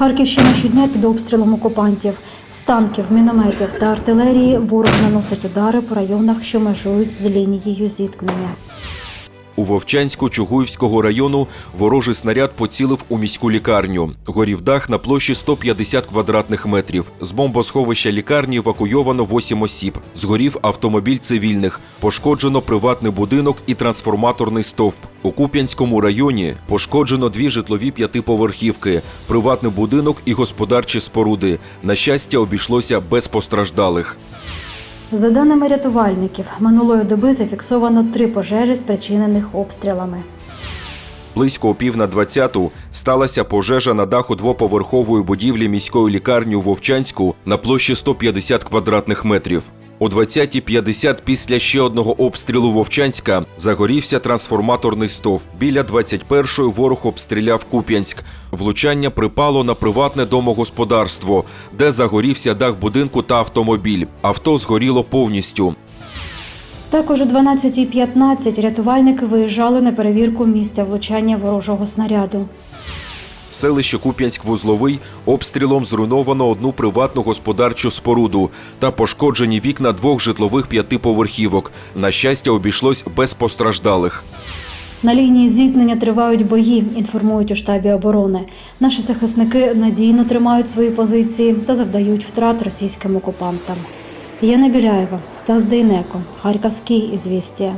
Харківщина щодня під обстрілом окупантів. З танків, мінометів та артилерії ворог наносить удари по районах, що межують з лінією зіткнення. У Вовчанську Чугуївського району ворожий снаряд поцілив у міську лікарню. Горів дах на площі 150 квадратних метрів. З бомбосховища лікарні евакуйовано 8 осіб. Згорів автомобіль цивільних. Пошкоджено приватний будинок і трансформаторний стовп. У Куп'янському районі пошкоджено дві житлові п'ятиповерхівки, приватний будинок і господарчі споруди. На щастя, обійшлося без постраждалих. За даними рятувальників, минулої доби зафіксовано три пожежі, спричинених обстрілами. Близько опів пів на двадцяту сталася пожежа на даху двоповерхової будівлі міської лікарні у Вовчанську на площі 150 квадратних метрів. О 20.50 після ще одного обстрілу Вовчанська загорівся трансформаторний стовп. Біля 21-ї ворог обстріляв Куп'янськ. Влучання припало на приватне домогосподарство, де загорівся дах будинку та автомобіль. Авто згоріло повністю. Також о 12.15 рятувальники виїжджали на перевірку місця влучання ворожого снаряду. В селищі Куп'янськ-Вузловий обстрілом зруйновано одну приватну господарчу споруду та пошкоджені вікна двох житлових п'ятиповерхівок. На щастя, обійшлось без постраждалих. На лінії зіткнення тривають бої, інформують у штабі оборони. Наші захисники надійно тримають свої позиції та завдають втрат російським окупантам. Яна Біляєва, Стас Дейнеко, Харківський ізвістія.